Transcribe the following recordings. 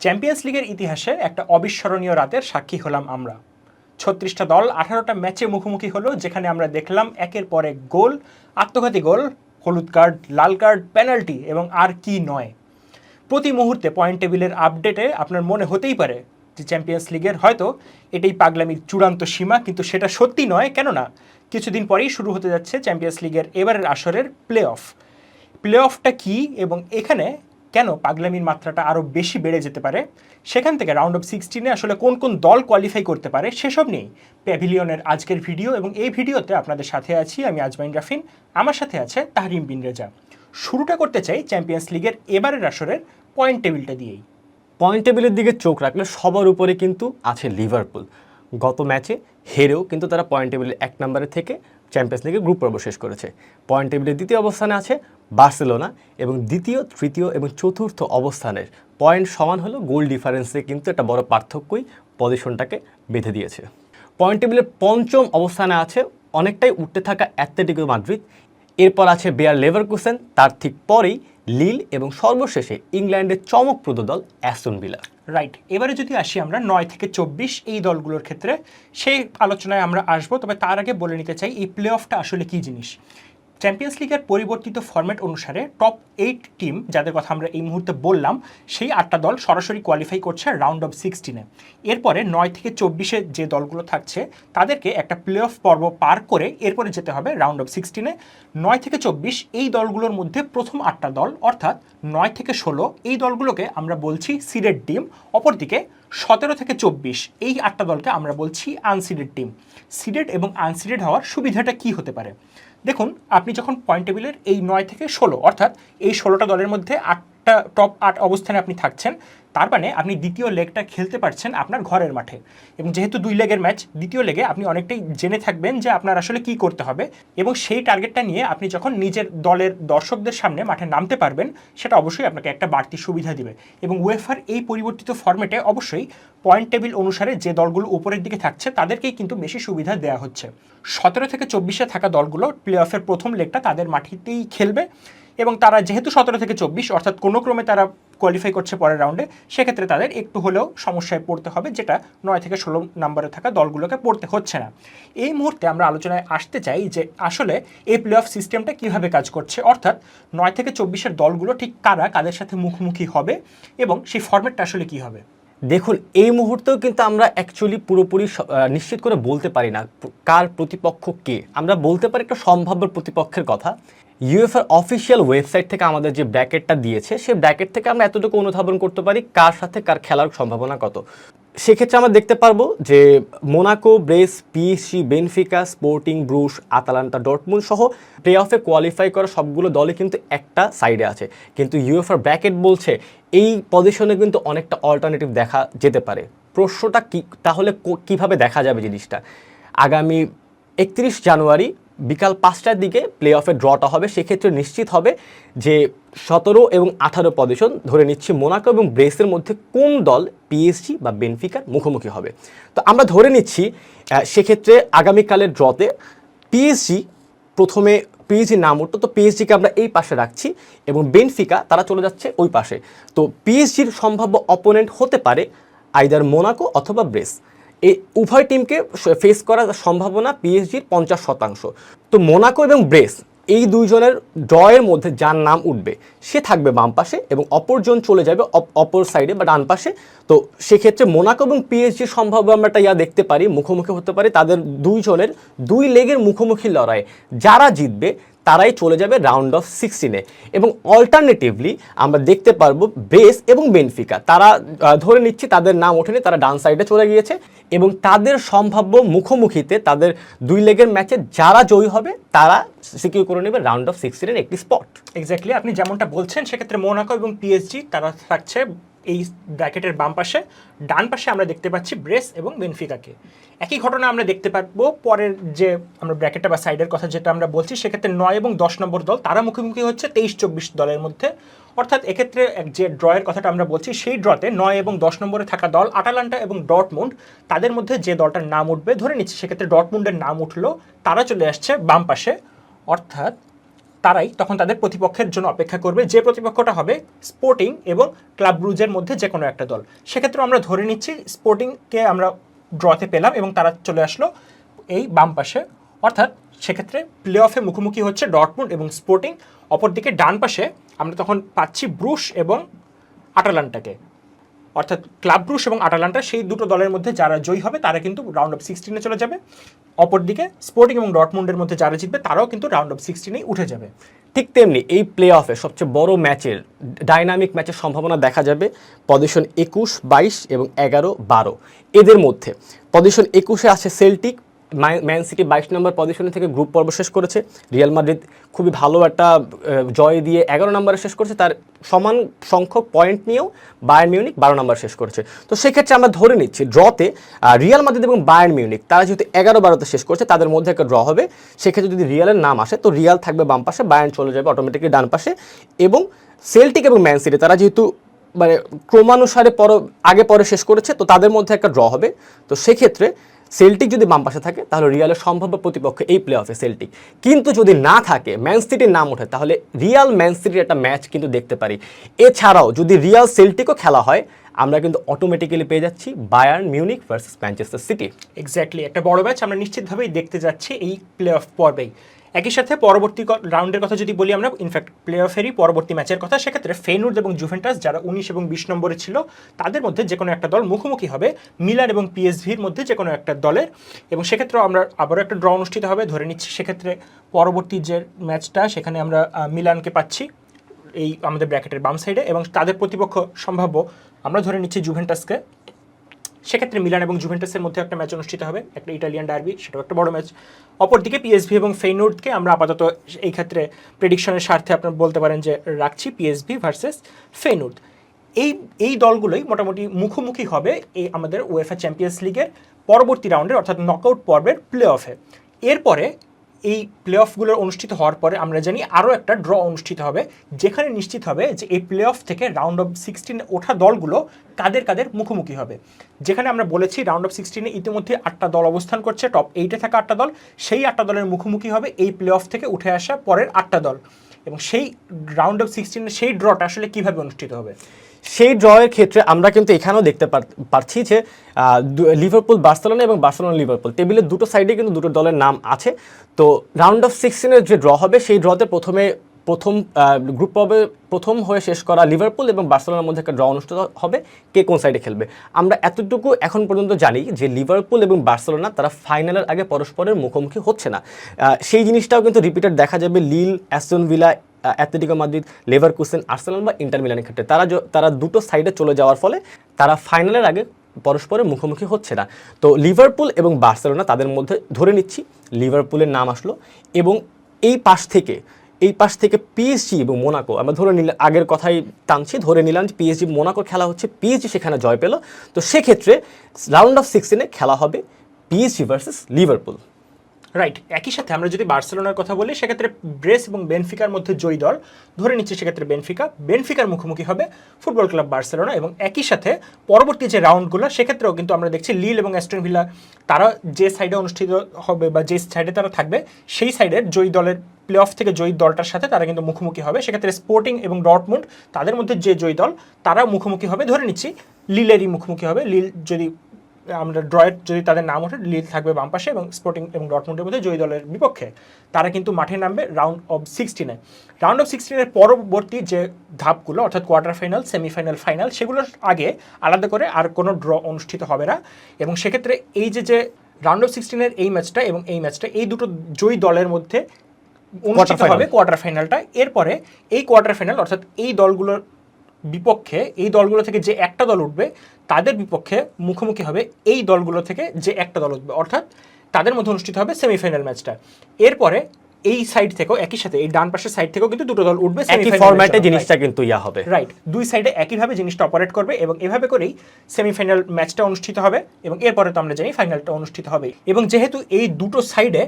Champions লিগের ইতিহাসে একটা অবিস্মরণীয় রাতের সাক্ষী হলাম আমরা। ছত্রিশটা দল, আঠারোটা ম্যাচে মুখোমুখি হলো, যেখানে আমরা দেখলাম একের পর এক গোল, আত্মঘাতী গোল, হলুদ কার্ড, লাল কার্ড, পেনাল্টি এবং আর কি নয়। প্রতি মুহূর্তে পয়েন্ট টেবিলের আপডেটে আপনার মনে হতেই পারে যে চ্যাম্পিয়ন্স লিগের হয়তো এটাই পাগলামির চূড়ান্ত সীমা, কিন্তু সেটা সত্যি নয়, কেননা কিছুদিন পরেই শুরু হতে যাচ্ছে চ্যাম্পিয়ন্স লিগের এবারের আসরের প্লে অফ প্লে অফটা কী এবং এখানে কেন পাগলামির মাত্রাটা আরও বেশি বেড়ে যেতে পারে? সেখান থেকে রাউন্ড অফ সিক্সটিনে আসলে কোন কোন দল কোয়ালিফাই করতে পারে সেসব নিয়েই প্যাভিলিয়নের আজকের ভিডিও এবং এই ভিডিওতে আপনাদের সাথে আছি আমি আজমাইন রাফিন। আমার সাথে আছে তাহরিম বিন রেজা। শুরুটা করতে চাই চ্যাম্পিয়ন্স লিগের এবারের আসরের পয়েন্ট টেবিলটা দিয়েই। পয়েন্ট টেবিলের দিকে চোখ রাখলে সবার উপরে কিন্তু আছে লিভারপুল গত ম্যাচে হেরেও কিন্তু তারা পয়েন্ট টেবিলের এক নম্বরে থেকে চ্যাম্পিয়ন্স লিগের গ্রুপ পর্ব শেষ করেছে। পয়েন্ট টেবিলের দ্বিতীয় অবস্থানে আছে বার্সেলোনা এবং দ্বিতীয়, তৃতীয় এবং চতুর্থ অবস্থানের। পয়েন্ট সমান হলো গোল ডিফারেন্সে কিন্তু একটা বড় পার্থক্যই পজিশনটাকে বেঁধে দিয়েছে। পয়েন্ট টেবিলের পঞ্চম অবস্থানে আছে অনেকটাই উঠতে থাকা অ্যাথলেটিকো মাদ্রিদ এরপর আছে বেয়ার লেভারকুসেন তার ঠিক পরেই লিল এবং সর্বশেষে ইংল্যান্ডের চমকপ্রদ দল অ্যাস্টন ভিলা রাইট এবারে যদি আসি আমরা নয় থেকে চব্বিশ এই দলগুলোর ক্ষেত্রে, সেই আলোচনায় আমরা আসব। তবে তার আগে বলে নিতে চাই, এই প্লে অফটা আসলে কী জিনিস? চ্যাম্পিয়ন্স লিগের পরিবর্তিত ফরম্যাট অনুসারে টপ এইট টিম যাদের কথা আমরা এই মুহূর্তে বললাম, সেই আটটা দল সরাসরি কোয়ালিফাই করছে রাউন্ড অফ সিক্সটিনে এরপরে নয় থেকে চব্বিশে যে দলগুলো থাকছে, তাদেরকে একটা প্লে অফ পর্ব পার করে এরপরে যেতে হবে রাউন্ড অফ সিক্সটিনে নয় থেকে চব্বিশ এই দলগুলোর মধ্যে প্রথম আটটা দল, অর্থাৎ নয় থেকে ষোলো এই দলগুলোকে আমরা বলছি সিডেড টিম অপরদিকে সতেরো থেকে চব্বিশ এই আটটা দলকে আমরা বলছি আনসিডেড টিম সিডেড এবং আনসিডেড হওয়ার সুবিধাটা কি হতে পারে? দেখুন আপনি যখন পয়েন্ট টেবিলের এই নয় থেকে ষোলো অর্থাৎ এই ষোলোটা দলের মধ্যে আটটা টপ আট অবস্থানে আপনি থাকছেন। তার মানে আপনি দ্বিতীয় লেগটা খেলতে পারছেন আপনার ঘরের মাঠে। এবং যেহেতু দুই লেগের ম্যাচ দ্বিতীয় লেগে আপনি অনেকটাই জেনে থাকবেন যে আপনার আসলে কি করতে হবে। এবং সেই টার্গেটটা নিয়ে আপনি যখন নিজের দলের দর্শকদের সামনে মাঠে নামতে পারবেন, সেটা অবশ্যই আপনাকে একটা বাড়তি সুবিধা দিবে। এবং ওয়েফার এই পরিবর্তিত ফর্মেটে অবশ্যই পয়েন্ট টেবিল অনুসারে যে দলগুলো উপরের দিকে থাকছে, তাদেরকেই কিন্তু বেশি সুবিধা দেওয়া হচ্ছে। সতেরো থেকে চব্বিশে থাকা দলগুলো প্লে অফের প্রথম লেগটা তাদের মাটিতেই খেলবে। এবং তারা যেহেতু সতেরো থেকে চব্বিশ, অর্থাৎ কোনো ক্রমে তারা কোয়ালিফাই করছে পরের রাউন্ডে সেক্ষেত্রে তাদের একটু হলেও সমস্যায় পড়তে হবে, যেটা নয় থেকে ষোলো নম্বরে থাকা দলগুলোকে পড়তে হচ্ছে না। এই মুহূর্তে আমরা আলোচনায় আসতে চাই যে আসলে এই প্লে অফ সিস্টেমটা কীভাবে কাজ করছে, অর্থাৎ নয় থেকে চব্বিশের দলগুলো ঠিক কারা, কাদের সাথে মুখোমুখি হবে এবং সেই ফর্মেটটা আসলে কী হবে? দেখুন, এই মুহূর্তেও কিন্তু আমরা অ্যাকচুয়ালি পুরোপুরি নিশ্চিত করে বলতে পারি না, কার প্রতিপক্ষ কে। আমরা বলতে পারি একটা সম্ভাব্য প্রতিপক্ষের কথা। ইউএফআর অফিসিয়াল ওয়েবসাইট থেকে আমাদের যে ব্র্যাকেটটা দিয়েছে, সেই ব্র্যাকেট থেকে আমরা এতটুকু অনুধাবন করতে পারি কার সাথে কার খেলার সম্ভাবনা কত। সেক্ষেত্রে আমরা দেখতে পারব যে Monaco Brest PSV Benfica Sporting Brugge Atalanta ডটমুন সহ প্লে অফে কোয়ালিফাই করা সবগুলো দলে কিন্তু একটা সাইডে আছে। কিন্তু ইউএফআর ব্র্যাকেট বলছে এই পজিশনে কিন্তু অনেকটা অল্টারনেটিভ দেখা যেতে পারে। প্রশ্নটা কি, তাহলে কীভাবে দেখা যাবে জিনিসটা? আগামী একত্রিশ জানুয়ারি বিকাল পাঁচটার দিকে প্লে অফের ড্রটা হবে, সেক্ষেত্রে নিশ্চিত হবে যে সতেরো এবং আঠারো পজিশন ধরে নিচ্ছি মোনাকো এবং ব্রেসের মধ্যে কোন দল পিএসজি বা বেনফিকার মুখোমুখি হবে। তো আমরা ধরে নিচ্ছি সেক্ষেত্রে আগামীকালের ড্রতে পিএসজি প্রথমে পিএসজি নাম উঠতো তো পিএসজিকে আমরা এই পাশে রাখছি এবং বেনফিকা তারা চলে যাচ্ছে ওই পাশে। তো পিএসজির সম্ভাব্য অপোনেন্ট হতে পারে আইদার মোনাকো অথবা ব্রেস এই উভয় টিমকে ফেস করার সম্ভাবনা পিএসজির পঞ্চাশ শতাংশ। তো মোনাকো এবং ব্রেস এই দুইজনের ড্রয়ের মধ্যে যার নাম উঠবে, সে থাকবে বাম পাশে এবং অপরজন চলে যাবে অপ- অপর সাইডে বা ডান পাশে। তো সেক্ষেত্রে মোনাকো এবং পিএসজি সম্ভাব্য আমরা একটা ইয়া দেখতে পারি, মুখোমুখি হতে পারি তাদের দুইজনের দুই লেগের মুখোমুখি লড়াই যারা জিতবে তারাই চলে যাবে রাউন্ড অফ সিক্সটিনে এবং অল্টারনেটিভলি আমরা দেখতে পারব ব্রেস এবং বেনফিকা তারা ধরে নিচ্ছি তাদের নাম ওঠেনি, তারা ডান সাইডে চলে গিয়েছে। এবং তাদের সম্ভাব্য মুখোমুখিতে তাদের দুই লেগের ম্যাচে যারা জয়ী হবে, তারা সিকিউর করে নেবে রাউন্ড অফ সিক্সটিনের একটি স্পট এক্স্যাক্টলি আপনি যেমনটা বলছেন, সেক্ষেত্রে মোনাকো এবং পিএসজি তারা থাকছে এই ব্র্যাকেটের বাম পাশে, ডান পাশে আমরা দেখতে পাচ্ছি ব্রেস এবং বেনফিকাকে। একই ঘটনা আমরা দেখতে পারব পরের যে আমরা ব্র্যাকেটটা বা সাইডের কথা যেটা আমরা বলছি, সেক্ষেত্রে নয় এবং দশ নম্বর দল, তারা মুখোমুখি হচ্ছে তেইশ চব্বিশ দলের মধ্যে। অর্থাৎ এক্ষেত্রে এক যে ড্রয়ের কথাটা আমরা বলছি, সেই ড্রতে নয় এবং দশ নম্বরে থাকা দল আটালান্টা এবং ডটমুন্ড তাদের মধ্যে যে দলটার নাম উঠবে, ধরে নিচ্ছি, সেক্ষেত্রে ডটমুন্ডের নাম উঠল, তারা চলে আসছে বাম পাশে। অর্থাৎ তারাই তখন তাদের প্রতিপক্ষের জন্য অপেক্ষা করবে। যে প্রতিপক্ষটা হবে স্পোর্টিং এবং ক্লাব ব্রুজের মধ্যে যে কোনো একটা দল। সেক্ষেত্রে আমরা ধরে নিচ্ছি স্পোর্টিংকে আমরা ড্রতে পেলাম এবং তারা চলে আসলো এই বাম পাশে। অর্থাৎ সেক্ষেত্রে প্লে অফে মুখোমুখি হচ্ছে ডটমুন্ড এবং স্পোর্টিং। অপরদিকে ডান পাশে আমরা তখন পাচ্ছি ব্রুশ এবং আটালান্টাকে। অর্থাৎ ক্লাব ব্রুশ এবং আটালান্টা, সেই দুটো দলের মধ্যে যারা জয়ী হবে, তারা কিন্তু রাউন্ড অফ সিক্সটিনে চলে যাবে। অপরদিকে স্পোর্টিং এবং ডটমুন্ডের মধ্যে যারা জিতবে, তারাও কিন্তু রাউন্ড অফ সিক্সটিনেই উঠে যাবে। ঠিক তেমনি এই প্লে অফে সবচেয়ে বড় ম্যাচের ডাইনামিক ম্যাচের সম্ভাবনা দেখা যাবে পজিশন একুশ, বাইশ এবং এগারো, বারো। এদের মধ্যে পজিশন একুশে আছে সেল্টিক ম্যান সিটি বাইশ নম্বর পজিশনে থেকে গ্রুপ পর্ব শেষ করেছে। রিয়াল মাদ্রিদ খুবই ভালো একটা জয় দিয়ে এগারো নম্বরে শেষ করেছে। তার সমান সংখ্যক পয়েন্ট নিয়েও বায়ার্ন মিউনিক বারো নম্বর শেষ করেছে। তো সেক্ষেত্রে আমরা ধরে নিচ্ছি ড্রতে রিয়াল মাদ্রিদ এবং বায়ার্ন মিউনিক তারা যেহেতু এগারো বারোতে শেষ করছে, তাদের মধ্যে একটা ড্র হবে। সেক্ষেত্রে যদি রিয়ালের নাম আসে, তো রিয়াল থাকবে বাম পাশে বায়ার্ন চলে যাবে অটোমেটিকলি ডান পাশে। এবং সেলটিক এবং ম্যান সিটি তারা যেহেতু মানে ক্রমানুসারে পর, আগে পরে শেষ করেছে, তো তাদের মধ্যে একটা ড্র হবে। তো সেক্ষেত্রে সেল্টিক যদি বাম পাশে থাকে, তাহলে রিয়ালের সম্ভাব্য প্রতিপক্ষ এই প্লে অফে সেল্টিক। কিন্তু যদি না থাকে, ম্যান সিটির নাম ওঠে, তাহলে রিয়াল ম্যান সিটির একটা ম্যাচ কিন্তু দেখতে পারি। এছাড়াও যদি রিয়াল সেলটিকও খেলা হয়, আমরা কিন্তু অটোমেটিক্যালি পেয়ে যাচ্ছি Bayern Munich versus Manchester City exactly একটা বড় ম্যাচ, আমরা নিশ্চিতভাবেই দেখতে যাচ্ছি এই প্লে অফ পর্বেই। একই সাথে পরবর্তী রাউন্ডের কথা যদি বলি আমরা ইনফ্যাক্ট প্লে অফেরই পরবর্তী ম্যাচের কথা, সেক্ষেত্রে ফেনুর্দ এবং জুভেন্টাস যারা উনিশ এবং বিশ নম্বরে ছিল, তাদের মধ্যে যে কোনো একটা দল মুখোমুখি হবে। মিলান এবং পিএসভির মধ্যে যে কোনো একটা দলের। এবং সেক্ষেত্রেও আমরা আবারও একটা ড্র অনুষ্ঠিত হবে, ধরে নিচ্ছি সেক্ষেত্রে পরবর্তী যে ম্যাচটা সেখানে আমরা মিলানকে পাচ্ছি এই আমাদের ব্র্যাকেটের বাম সাইডে এবং তাদের প্রতিপক্ষ সম্ভাব্য, আমরা ধরে নিচ্ছি জুভেন্টাসকে সেক্ষেত্রে মিলান এবং জুভেন্টাসের মধ্যে একটা ম্যাচ অনুষ্ঠিত হবে, একটা ইটালিয়ান ডার্বি, সেটাও একটা বড় ম্যাচ। অপরদিকে পিএসভি এবং ফেইনোর্ডকে আমরা আপাতত এই ক্ষেত্রে প্রেডিকশনের স্বার্থে আপনারা বলতে পারেন যে রাখছি পিএসভি ভার্সেস ফেইনোর্ড এই এই দলগুলোই মোটামুটি মুখোমুখি হবে এই আমাদের ওয়েফা চ্যাম্পিয়ন্স লিগের পরবর্তী রাউন্ডের অর্থাৎ নকআউট পর্বের প্লে অফে এরপরে এই প্লে অফগুলোর অনুষ্ঠিত হওয়ার পরে আমরা জানি আরও একটা ড্র অনুষ্ঠিত হবে, যেখানে নিশ্চিত হবে যে এই প্লে অফ থেকে রাউন্ড অফ সিক্সটিনে ওঠা দলগুলো কাদের কাদের মুখোমুখি হবে। যেখানে আমরা বলেছি রাউন্ড অফ সিক্সটিনে ইতিমধ্যে আটটা দল অবস্থান করছে টপ এইটে থাকা আটটা দল, সেই আটটা দলের মুখোমুখি হবে এই প্লে অফ থেকে উঠে আসা পরের আটটা দল। এবং সেই রাউন্ড অফ সিক্সটিনের সেই ড্রটা আসলে কীভাবে অনুষ্ঠিত হবে? সেই ড্রয়ের ক্ষেত্রে আমরা কিন্তু এখানেও দেখতে পার- পারছি যে লিভারপুল বার্সেলোনা এবং বার্সেলোনা লিভারপুল টেবিলের দুটো সাইডে কিন্তু দুটো দলের নাম আছে। তো রাউন্ড অফ সিক্সটিনের যে ড্র হবে, সেই ড্রতে প্রথমে, প্রথম গ্রুপ পর্বে প্রথম হয়ে শেষ করা লিভারপুল এবং বার্সেলোনার মধ্যে একটা ড্র অনুষ্ঠিত হবে, কে কোন সাইডে খেলবে। আমরা এতটুকু এখন পর্যন্ত জানি যে লিভারপুল এবং বার্সেলোনা তারা ফাইনালের আগে পরস্পরের মুখোমুখি হচ্ছে না। সেই জিনিসটাও কিন্তু রিপিটেড দেখা যাবে Lille Aston Villa Atletico Madrid, Leverkusen, Arsenal বা ইন্টার মিলানের ক্ষেত্রে। তারা তারা দুটো সাইডে চলে যাওয়ার ফলে তারা ফাইনালের আগে পরস্পরের মুখোমুখি হচ্ছে না। তো লিভারপুল এবং বার্সেলোনা তাদের মধ্যে ধরে নিচ্ছি, লিভারপুলের নাম আসলো এবং এই পাশ থেকে, এই পাশ থেকে পিএসজি এবং মোনাকো, আমরা ধরে নিলাম আগের কথাই টানছি, ধরে নিলাম যে পিএসজি মোনাকোর খেলা হচ্ছে, পিএসজি সেখানে জয় পেল। তো সেক্ষেত্রে রাউন্ড অফ সিক্সটিনে খেলা হবে পিএসজি ভার্সেস লিভারপুল। রাইট একই সাথে আমরা যদি বার্সেলোনার কথা বলি, সেক্ষেত্রে ব্রেস এবং বেনফিকার মধ্যে জয়ী দল। ধরে নিচ্ছি সেক্ষেত্রে বেনফিকা। বেনফিকার মুখোমুখি হবে ফুটবল ক্লাব বার্সেলোনা এবং একই সাথে পরবর্তী যে রাউন্ডগুলো, সেক্ষেত্রেও কিন্তু আমরা দেখছি লিল এবং অ্যাস্টন ভিলা, তারা যে সাইডে অনুষ্ঠিত হবে বা যে সাইডে তারা থাকবে, সেই সাইডের জয়ী দলের প্লে অফ থেকে জয়ী দলটার সাথে তারা কিন্তু মুখোমুখি হবে। সেক্ষেত্রে স্পোর্টিং এবং ডটমুন্ড তাদের মধ্যে যে জয়ী দল তারা মুখোমুখি হবে। ধরে নিচ্ছি লিলেরই মুখোমুখি হবে। লিল যদি আমরা ড্রয়ের যদি তাদের নাম ওঠে লিল থাকবে বাম পাশে এবং স্পোর্টিং এবং ডটমুন্ডের মধ্যে জয়ী দলের বিপক্ষে। তারা কিন্তু মাঠে নামবে রাউন্ড অফ সিক্সটিনে রাউন্ড অফ সিক্সটিনের পরবর্তী যে ধাপগুলো অর্থাৎ কোয়ার্টার ফাইনাল সেমিফাইনাল ফাইনাল সেগুলোর আগে আলাদা করে আর কোনো ড্র অনুষ্ঠিত হবে না। এবং সেক্ষেত্রে এই যে যে রাউন্ড অফ সিক্সটিনের এই ম্যাচটা এবং এই ম্যাচটা এই দুটো জয়ী দলের মধ্যে অনুষ্ঠিত হবে কোয়ার্টার ফাইনালটা এরপরে এই কোয়ার্টার ফাইনাল অর্থাৎ এই দলগুলোর বিপক্ষে এই দলগুলো থেকে যে একটা দল উঠবে তাদের বিপক্ষে মুখোমুখি হবে এই দলগুলো থেকে যে একটা দল উঠবে। অর্থাৎ তাদের মধ্যে অনুষ্ঠিত হবে সেমিফাইনাল ম্যাচটা। এরপরে এই সাইড থেকেও একই সাথে এই ডান পাশের সাইড থেকেও কিন্তু দুটো দল উঠবে একই ফরম্যাটে জিনিসটা কিন্তু ইয়া হবে। রাইট দুই সাইডে একইভাবে জিনিসটা অপারেট করবে এবং এভাবে করেই সেমিফাইনাল ম্যাচটা অনুষ্ঠিত হবে এবং এরপরে তো আমরা জানি ফাইনালটা অনুষ্ঠিত হবে এবং যেহেতু এই দুটো সাইডে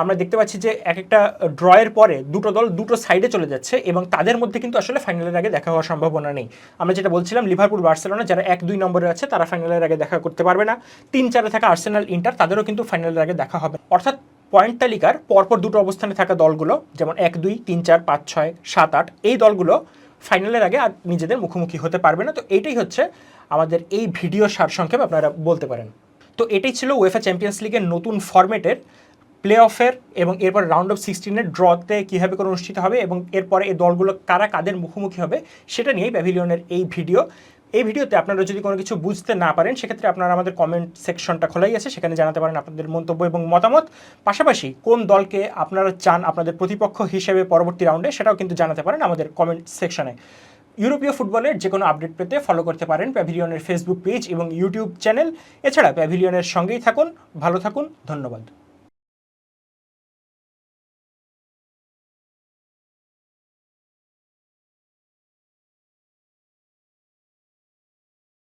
আমরা দেখতে পাচ্ছি যে এক একটা ড্রয়ের পরে দুটো দল দুটো সাইডে চলে যাচ্ছে এবং তাদের মধ্যে কিন্তু আসলে ফাইনালের আগে দেখা হওয়ার সম্ভাবনা নেই। আমরা যেটা বলছিলাম লিভারপুল বার্সেলোনা যারা এক দুই নম্বরে আছে তারা ফাইনালের আগে দেখা করতে পারবে না। তিন চারে থাকা আর্সেনাল ইন্টার তাদেরও কিন্তু ফাইনালের আগে দেখা হবে। অর্থাৎ পয়েন্ট তালিকার পরপর দুটো অবস্থানে থাকা দলগুলো, যেমন এক, দুই, তিন, চার, পাঁচ, ছয়, সাত, আট, এই দলগুলো ফাইনালের আগে আর নিজেদের মুখোমুখি হতে পারবে না। তো এইটাই হচ্ছে আমাদের এই ভিডিও সারসংক্ষেপ আপনারা বলতে পারেন। তো এটাই ছিল ওয়েফা চ্যাম্পিয়ন্স লিগের নতুন ফরম্যাটের প্লে অফের এবং এরপর রাউন্ড অফ সিক্সটিনের ড্রতে কীভাবে করে অনুষ্ঠিত হবে এবং এরপরে এই দলগুলো কারা কাদের মুখোমুখি হবে, সেটা নিয়েই প্যাভিলিয়নের এই ভিডিও। এই ভিডিওতে আপনারা যদি কোনো কিছু বুঝতে না পারেন, সেক্ষেত্রে আপনারা আমাদের কমেন্ট সেকশনটা খোলাই আছে, সেখানে জানাতে পারেন আপনাদের মন্তব্য এবং মতামত। পাশাপাশি কোন দলকে আপনারা চান আপনাদের প্রতিপক্ষ হিসেবে পরবর্তী রাউন্ডে সেটাও কিন্তু জানাতে পারেন আমাদের কমেন্ট সেকশনে ইউরোপীয় ফুটবলের যে কোনো আপডেট পেতে ফলো করতে পারেন প্যাভিলিয়নের ফেসবুক পেজ এবং ইউটিউব চ্যানেল এছাড়া প্যাভিলিয়নের সঙ্গেই থাকুন। ভালো থাকুন। ধন্যবাদ।